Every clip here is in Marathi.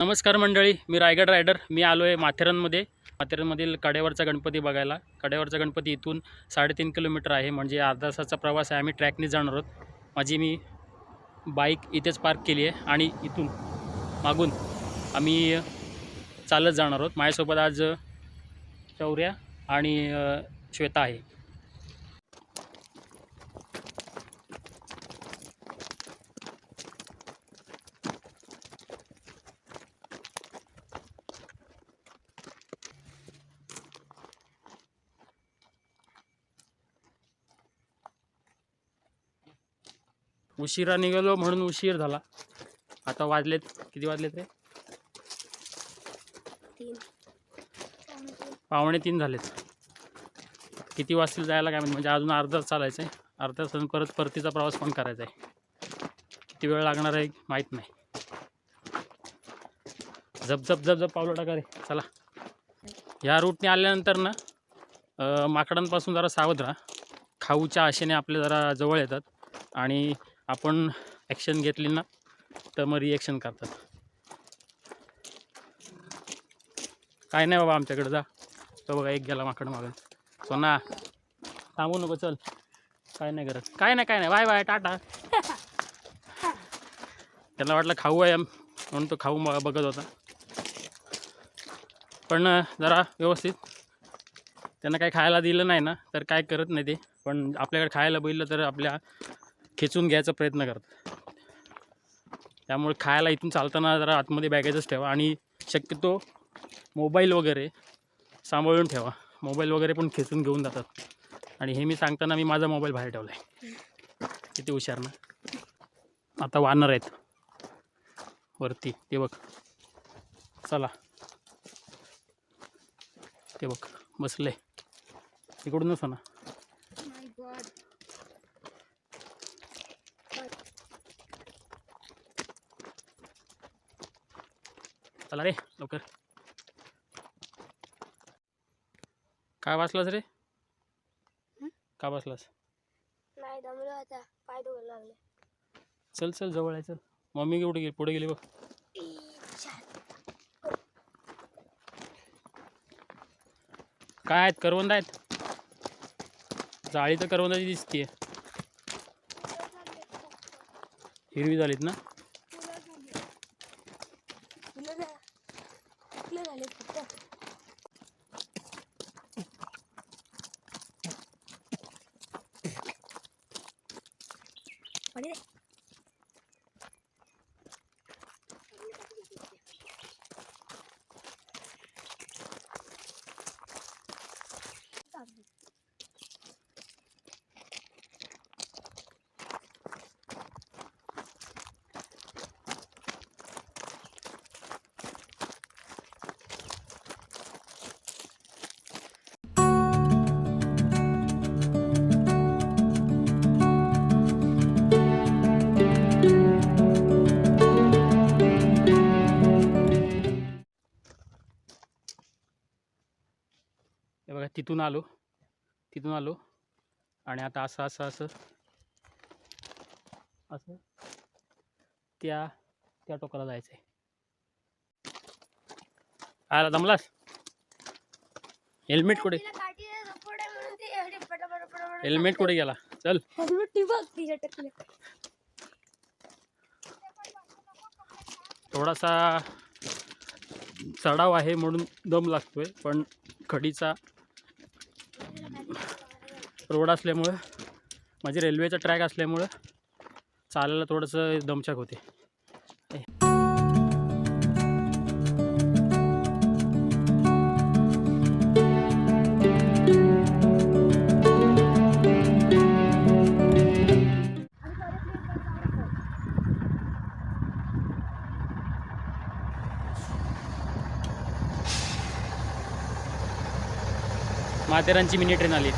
नमस्कार मंडळी मी रायगड रायडर. मी आलो आहे माथेरानमध्ये. माथेरानमधील कडेवरचा गणपती बघायला. कडेवरचा गणपती इथून साडेतीन किलोमीटर आहे. म्हणजे अर्धा तासाचा प्रवास आहे. आम्ही ट्रॅकने जाणार आहोत. माझी मी बाईक इथेच पार्क केली आहे आणि इथून मागून आम्ही चालत जाणार आहोत. माझ्यासोबत आज शौर्या आणि श्वेता आहे. उशिरा निघालो म्हणून उशीर झाला. आता वाजलेत. किती वाजलेत रे? पावणे तीन झालेत. किती वाजतील जायला काय म्हणजे अजून अर्धा चालायचं आहे. अर्धा तास परत परतीचा प्रवास पण करायचा आहे. किती वेळ लागणार आहे माहीत नाही. झप झप झप झप पावलं टाका रे चला. ह्या रूटने आल्यानंतर ना माकडांपासून जरा सावध राहा. खाऊच्या आशेने आपले जरा जवळ येतात. आणि आपण ॲक्शन घेतली ना तर मग रिॲक्शन करतात. काय नाही बाबा आमच्याकडे जा. तो बघा एक गेला माकड मागून सोना थांबू नको चल. काय नाही करत. काय नाही काय नाही. Bye bye tata. त्याला वाटलं खाऊ आहे म्हणून तो खाऊ बघत होता. पण जरा व्यवस्थित. त्यांना काही खायला दिलं नाही ना तर काय करत नाही ते. पण आपल्याकडे खायला बघितलं तर आपल्या खेचून घ्यायचा प्रयत्न करतात. त्यामुळे खायला इथून चालताना जरा आतमध्ये बॅगेजच ठेवा आणि शक्यतो मोबाईल वगैरे सांभाळून ठेवा. मोबाईल वगैरे पण खेचून घेऊन जातात. आणि हे मी सांगताना मी माझा मोबाईल बाहेर ठेवला आहे किती हुशार ना. आता वानर आहेत. वरती. ते बघ. चला. ते बघ. बसले. इकडूनच ना चला रे लवकर. काय वाचलास रे? का बसलास? नाही दमलो आता. पाय दुखायला लागले. चल चल जवळ आहे चल. मम्मी कुठे गेली? पुढे गेली बघ. काय आहेत? करवंद आहेत? जाळी तर करवंदाची दिसतीये. हिरवी झालीत ना? तिथून आलो. तिथून आलो. आणि आता असं असं असं असं त्या त्या टोकाला जायचं आहे आला जमलास? हेल्मेट कुठे? हेल्मेट कुठे गेला? चल. थोडासा चढाव आहे म्हणून दम लागतोय पण खडीचा रोड असल्यामुळं माझी रेल्वेचा ट्रॅक असल्यामुळं चालायला थोडंसं दमछाक होते. माथेरानची मिनी ट्रेन आली.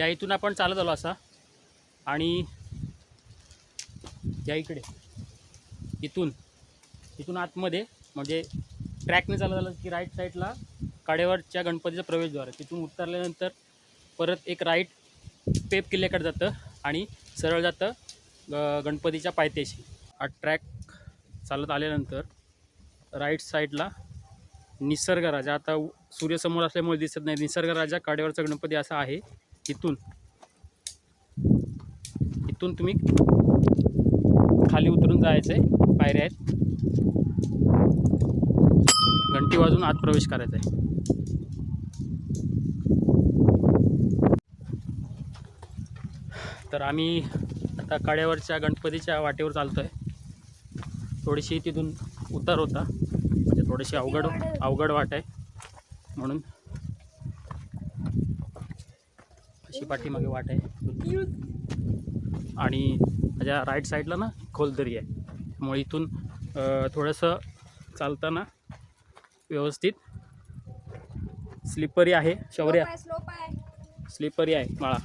या इथून आपण चालत आलो असा. आणि या इकडे. इथून इथून आतमध्ये म्हणजे ट्रॅकने चालत आलं की राईट साईडला काडेवरच्या गणपतीचा प्रवेशद्वार आहे. तिथून उतरल्यानंतर परत एक राईट पेप किल्ल्याकडे जातं आणि सरळ जातं ग- गणपतीच्या पायथ्याशी. हा ट्रॅक चालत आल्यानंतर राईट साईडला निसर्ग राजा. आता उ- असल्यामुळे दिसत नाही. निसर्ग राजा काडेवरचा गणपती असा आहे. इथून. इथून तुम्ही खाली उतरून जायचं आहे पायऱ्या आहेत. घंटी वाजून आत प्रवेश करायचा आहे तर आम्ही आता काड्यावरच्या गणपतीच्या वाटेवर चालतो आहे थोडीशी तिथून उतार होता. म्हणजे थोडीशी अवघड अवघड वाट आहे. म्हणून अशी पाठीमागे वाट आहे? आणि माझ्या राईट साईडला ना खोलदरी आहे. त्यामुळे इथून थोडंसं चालताना व्यवस्थित स्लिपरी आहे. शौर्य. स्लिपरी आहे माळा.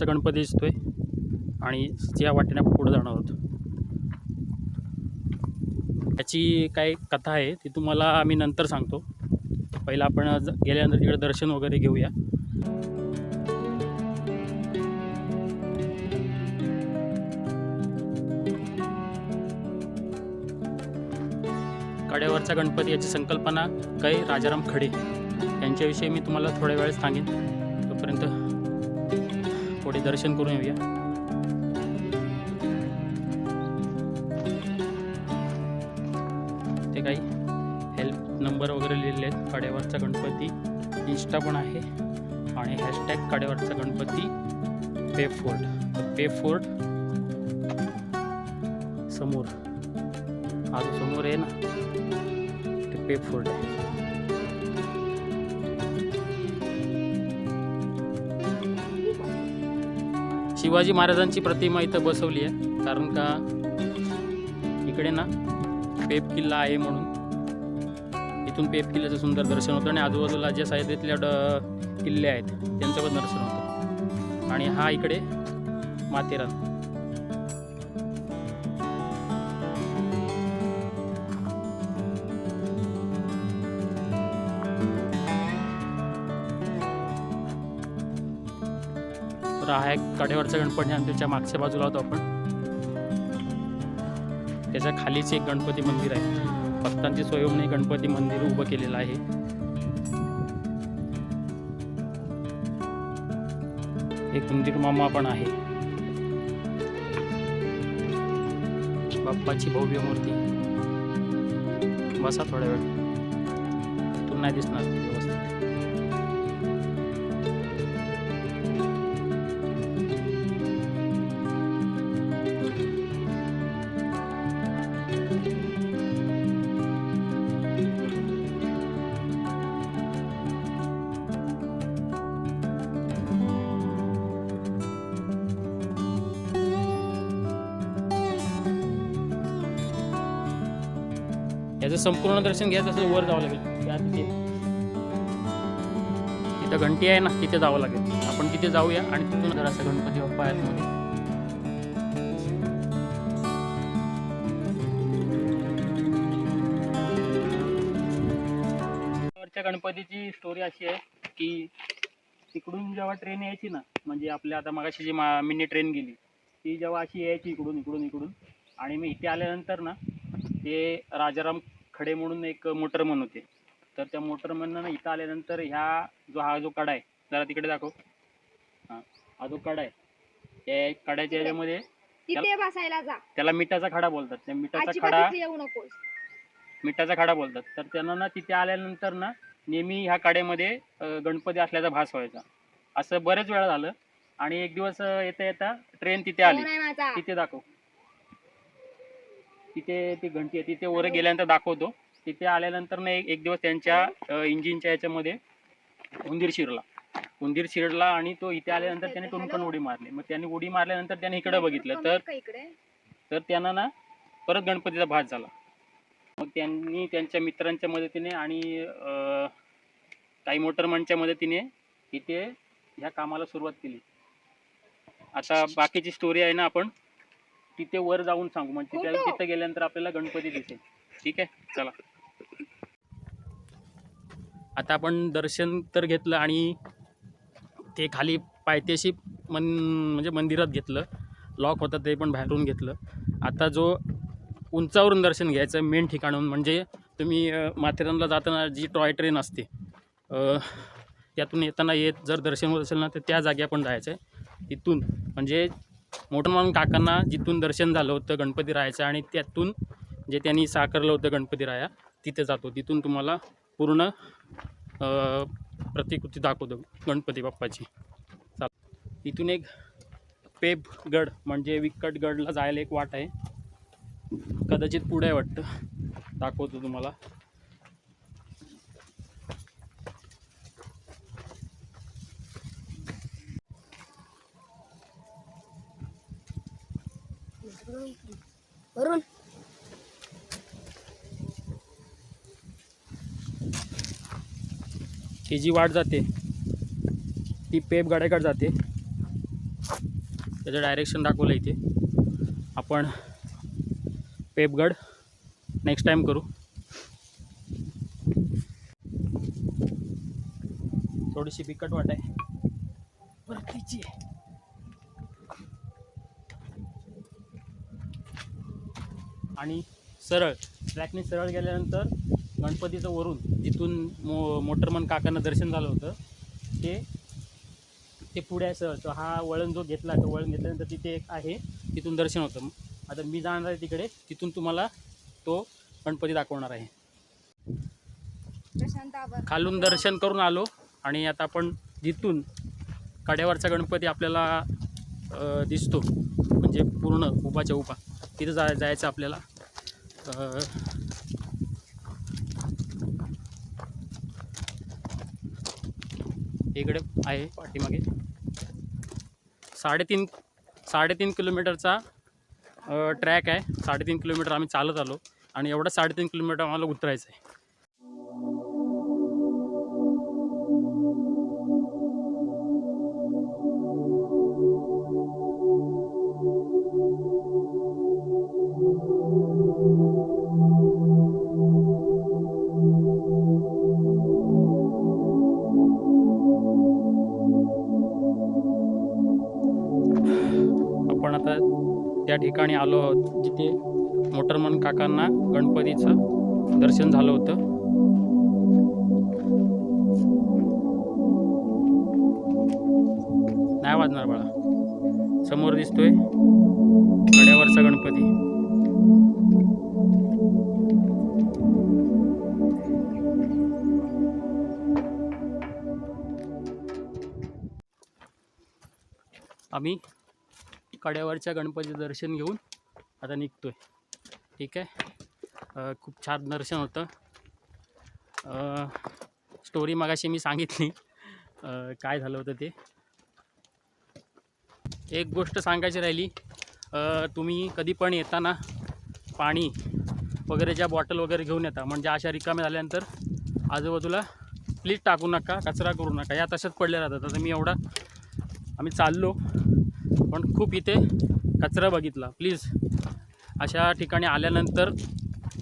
माझ्या काळेवरचा गणपती दिसतोय आणि त्या वाटेने आपण पुढे जाणार आहोत. याची काय कथा आहे ती तुम्हाला आम्ही नंतर सांगतो. पहिलं आपण गेल्यानंतर तिकडे दर्शन वगैरे घेऊया. कड्यावरचा गणपती याची संकल्पना कै राजाराम खडे. यांच्याविषयी मी तुम्हाला थोड्या वेळेस सांगेन. थोडे दर्शन करून येऊया. ते काही हेल्प नंबर वगैरे लिहिलेले आहेत. काड्यावरचा गणपती इंस्टा पण आहे. आणि हॅशटॅग काड्यावरचा गणपती पे फोर्ट पे फोर्ट समोर. हा जो समोर आहे ना ते पे फोर्ट आहे. शिवाजी महाराजांची प्रतिमा इथं बसवली आहे. कारण का? इकडे ना पेप किल्ला आहे म्हणून. इथून पेप किल्ल्याचं सुंदर दर्शन होतं आणि आजूबाजूला ज्या साईडतल्या ड किल्ले आहेत त्यांचं पण दर्शन होतं. आणि हा इकडे माथेरान. तर हा एक कडेवरचा गणपती आणि त्याच्या मागच्या बाजूला होतो आपण. त्याच्या खालीच एक गणपती मंदिर आहे. भक्तांची सोय म्हणून गणपती मंदिर उभं केलेलं आहे. एक मंदिर मामा पण आहे. बाप्पाची भव्य मूर्ती. बसा थोड्या वेळ. इथून नाही दिसणार व्यवस्था संपूर्ण दर्शन घ्यायचं असेल वर जावं लागेल. त्या तिथे तिथं घंटी आहे ना तिथे जावं लागेल. आपण तिथे जाऊया आणि तिथून जरासं गणपती बाप्पा आहेत मध्ये वरच्या गणपतीची स्टोरी अशी आहे की तिकडून जेव्हा ट्रेन यायची ना म्हणजे आपल्या आता मगाशी जी मा मिनी ट्रेन गेली ती जेव्हा अशी यायची इकडून इकडून इकडून आणि मी इथे आल्यानंतर ना ते राजाराम खडे म्हणून एक मोटरमन होते. तर त्या मोटरमननं ना इथं आल्यानंतर ह्या जो हा जो कडा आहे जरा तिकडे दाखव. हां हा जो कडा आहे त्या कड्याच्या ह्याच्यामध्ये तिथे बसायला जा. त्याला मिठाचा खडा बोलतात. त्या मिठाचा अजिबात खडा इथे येऊ नकोस. मिठाचा खडा बोलतात. तर त्यांना ना तिथे आल्यानंतर ना नेहमी ह्या काड्यामध्ये अं, गणपती असल्याचा भास व्हायचा. असं बरेच वेळा झालं. आणि एक दिवस अं, येता येता ट्रेन तिथे आली. फोन आहे माझा. तिथे दाखव. तिथे ती घंटी आहे तिथे वर गेल्यानंतर दाखवतो. तिथे आल्यानंतर ना एक एक दिवस त्यांच्या इंजिनच्या याच्यामध्ये उंदीर शिरला. उंदीर शिरला आणि तो इथे आल्यानंतर त्याने पण उडी मारली. मग त्याने उडी मारल्यानंतर त्याने इकडे बघितलं. तर तर त्यांना ना परत गणपतीचा भास झाला. मग त्यांनी त्यांच्या मित्रांच्या मदतीने आणि काही मोटरमनच्या मदतीने इथे ह्या कामाला सुरुवात केली. आता बाकीची स्टोरी आहे ना आपण. तिथे वर जाऊन सांगू. म्हणजे तिथे फोटो? तिथे गेल्यानंतर आपल्याला गणपती दिसेल. ठीक आहे? चला. आता आपण दर्शन तर घेतलं आणि ते खाली पायथ्याशी मन म्हणजे मंदिरात घेतलं. लॉक होतं ते पण बाहेरून घेतलं. आता जो उंचावरून दर्शन घ्यायचं मेन ठिकाणून म्हणजे तुम्ही माथेरानला जाताना जी टॉय ट्रेन असते त्यातून येताना येत जर दर्शन होत असेल ना तर त्या जागी आपण जायचं आहे. तिथून. म्हणजे मोठं म्हणून काकांना जिथून दर्शन झालं होतं गणपती राहायचं आणि त्यातून जे त्यांनी साकारलं होतं गणपती राया तिथे जातो. तिथून तुम्हाला पूर्ण प्रतिकृती दाखवतो गणपती बाप्पाची. चाल इथून एक पेपगड म्हणजे विकटगडला जायला एक वाट आहे. कदाचित पुढे वाटतं. दाखवतो तुम्हाला. ही जी वाट जाते ती पेबगडाकडे जाते. त्याचं डायरेक्शन दाखवलं इथे. आपण पेबगड नेक्स्ट टाईम करू. थोडीशी बिकट वाट आहे. वरतीची आहे. आणि सरळ ट्रॅकने सरळ गेल्यानंतर गणपतीचं वरून जिथून मो मोटरमन काकांना दर्शन झालं होतं ते ते पुढे तो हा वळण जो घेतला तो वळण घेतल्यानंतर तिथे एक आहे तिथून दर्शन होतं. आता मी जाणार आहे तिकडे तिथून तुम्हाला तो गणपती दाखवणार आहे. खालून दर्शन करून आलो आणि आता आपण जिथून कड्यावरचा गणपती आपल्याला दिसतो म्हणजे पूर्ण उभाच्या उभा तिथं जा जायचं आपल्याला. इकडे आहे पाठीमागे. साडेतीन साडेतीन किलोमीटरचा ट्रॅक आहे. साडेतीन किलोमीटर आम्ही चालत आलो आणि एवढं साडेतीन किलोमीटर आम्हाला उतरायचं आहे ठिकाणी आलो आहोत जिथे मोटरमन काकांना गणपतीचं दर्शन झालं होतं. नाही वाजणार बाळा. समोर दिसतोय कड्यावरचा गणपती. आम्ही कड्यावरच्या गणपतीचं दर्शन घेऊन आता निघतोय. ठीक आहे? खूप छान दर्शन होतं. स्टोरी मगाशी मी सांगितली. काय झालं होतं ते? एक गोष्ट सांगायची राहिली. तुम्ही कधी पण येताना पाणी वगैरे ज्या बॉटल वगैरे घेऊन येता म्हणजे अशा रिकाम्या झाल्यानंतर आजूबाजूला प्लीज टाकू नका कचरा करू नका. या तशाच पडल्या राहतात. आता मी एवढा आम्ही चाललो पण खूप इथे कचरा बघितला. प्लीज अशा ठिकाणी आल्यानंतर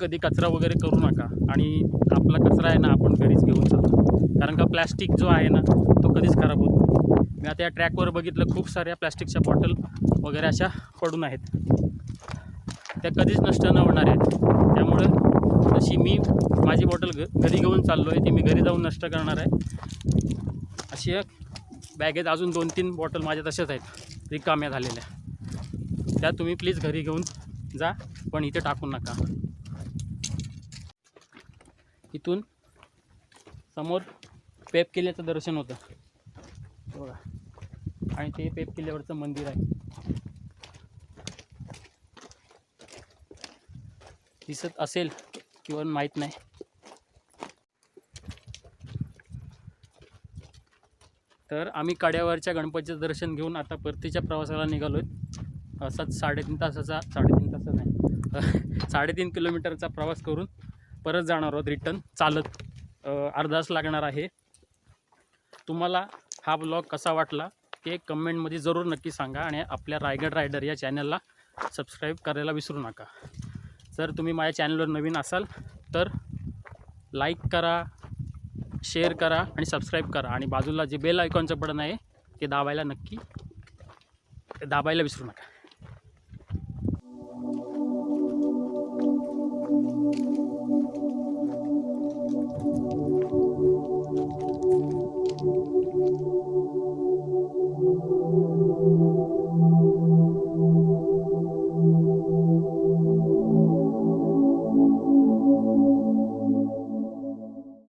कधी कचरा वगैरे करू नका. आणि आपला कचरा आहे ना आपण घरीच घेऊन जातो कारण का प्लॅस्टिक जो आहे ना तो कधीच खराब होत नाही. मी आता या ट्रॅकवर बघितलं खूप साऱ्या प्लॅस्टिकच्या बॉटल वगैरे अशा पडून आहेत. त्या कधीच नष्ट न होणार आहेत. त्यामुळं तशी मी माझी बॉटल घ घरी घेऊन चाललो आहे ती मी घरी जाऊन नष्ट करणार आहे. अशी एक बॅगेत अजून दोन तीन बॉटल माझ्या तशाच आहेत. रिकाम्या झालेल्या त्या तुम्ही प्लीज घरी घेऊन जा पण इथे टाकू नका. इथून समोर पेप किल्ल्याचं दर्शन होतं. बघा. आणि ते पेप किल्ल्यावरचं मंदिर आहे. दिसत असेल किंवा माहीत नाही. तर आम्ही कड्यावरच्या गणपतीचं दर्शन घेऊन आता परतीच्या प्रवासाला निघालो आहे असाच साडेतीन तासाचा साडेतीन तासा नाही. साडेतीन किलोमीटरचा प्रवास करून परत जाणार आहोत रिटर्न. चालत अर्धास लागणार आहे. तुम्हाला हा ब्लॉग कसा वाटला ते कमेंटमध्ये जरूर नक्की सांगा आणि आपल्या रायगड रायडर या चॅनलला सबस्क्राईब करायला विसरू नका. जर तुम्ही माझ्या चॅनलवर नवीन असाल तर लाईक करा शेअर करा आणि सबस्क्राईब करा. आणि बाजूला जे बेल आयकॉनचं बटन आहे ते दाबायला नक्की दाबायला विसरू नका.